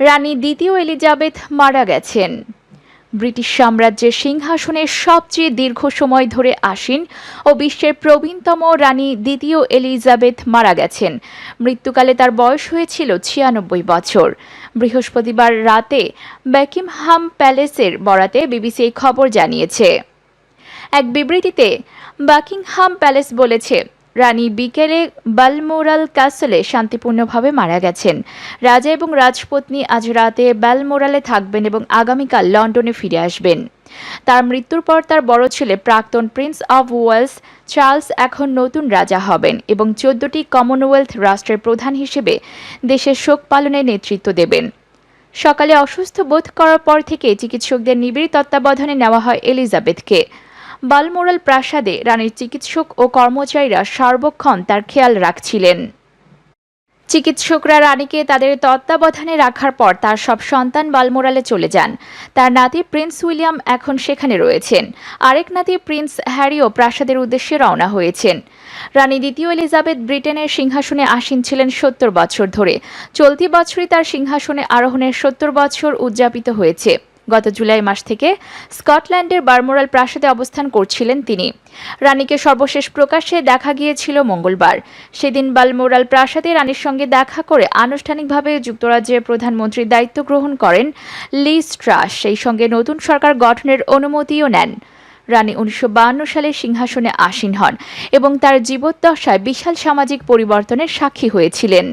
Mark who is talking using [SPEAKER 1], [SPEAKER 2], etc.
[SPEAKER 1] রানী দ্বিতীয় এলিজাবেথ মারা গেছেন। ব্রিটিশ সাম্রাজ্যের সিংহাসনে সবচেয়ে দীর্ঘ সময় ধরে আসীন ও বিশ্বের প্রবীণতম রানী দ্বিতীয় এলিজাবেথ মারা গেছেন। মৃত্যুকালে তার বয়স হয়েছিল ছিয়ানব্বই বছর। বৃহস্পতিবার রাতে বেকিমহাম প্যালেসের বরাতে বিবিসি এই খবর জানিয়েছে। এক বিবৃতিতে বাকিংহাম প্যালেস বলেছে রানী বিকেলে বালমোরাল ক্যাসেলে শান্তিপূর্ণভাবে মারা গেছেন। রাজা এবং রাজপত্নী আজ রাতে বালমোরালে থাকবেন এবং আগামীকাল লন্ডনে ফিরে আসবেন। তার মৃত্যুর পর তার বড় ছেলে প্রাক্তন প্রিন্স অব ওয়েলস চার্লস এখন নতুন রাজা হবেন এবং চোদ্দটি কমনওয়েলথ রাষ্ট্রের প্রধান হিসেবে দেশের শোক পালনে নেতৃত্ব দেবেন। সকালে অসুস্থ বোধ করার পর থেকে চিকিৎসকদের নিবিড় তত্ত্বাবধানে নেওয়া হয় এলিজাবেথকে। বালমোরাল প্রাসাদে রানীর চিকিৎসক ও কর্মচারীরা সার্বক্ষণ তার খেয়াল রাখছিলেন। চিকিৎসকরা রানীকে তাদের তত্ত্বাবধানে রাখার পর তার সব সন্তান বালমোরালে চলে যান। তার নাতি প্রিন্স উইলিয়াম এখন সেখানে রয়েছেন। আরেক নাতি প্রিন্স হ্যারিও প্রাসাদের উদ্দেশ্যে রওনা হয়েছেন। রানী দ্বিতীয় এলিজাবেথ ব্রিটেনের সিংহাসনে আসীন ছিলেন সত্তর বছর ধরে। চলতি বছরই তার সিংহাসনে আরোহণের সত্তর বছর উদযাপিত হয়েছে। গত জুলাই মাস থেকে স্কটল্যান্ডের বারমোরাল প্রাসাদে অবস্থান করছিলেন তিনি। রানীকে সর্বশেষ প্রকাশ্যে দেখা গিয়েছিল মঙ্গলবার। সেদিন বালমোরাল প্রাসাদে রানীর সঙ্গে দেখা করে আনুষ্ঠানিকভাবে যুক্তরাজ্যের প্রধানমন্ত্রীর দায়িত্ব গ্রহণ করেন লি স্ট্রাস। সেই সঙ্গে নতুন সরকার গঠনের অনুমতিও নেন। রানী উনিশশো সালে সিংহাসনে আসীন হন এবং তার জীবদ্দশায় বিশাল সামাজিক পরিবর্তনের সাক্ষী হয়েছিলেন।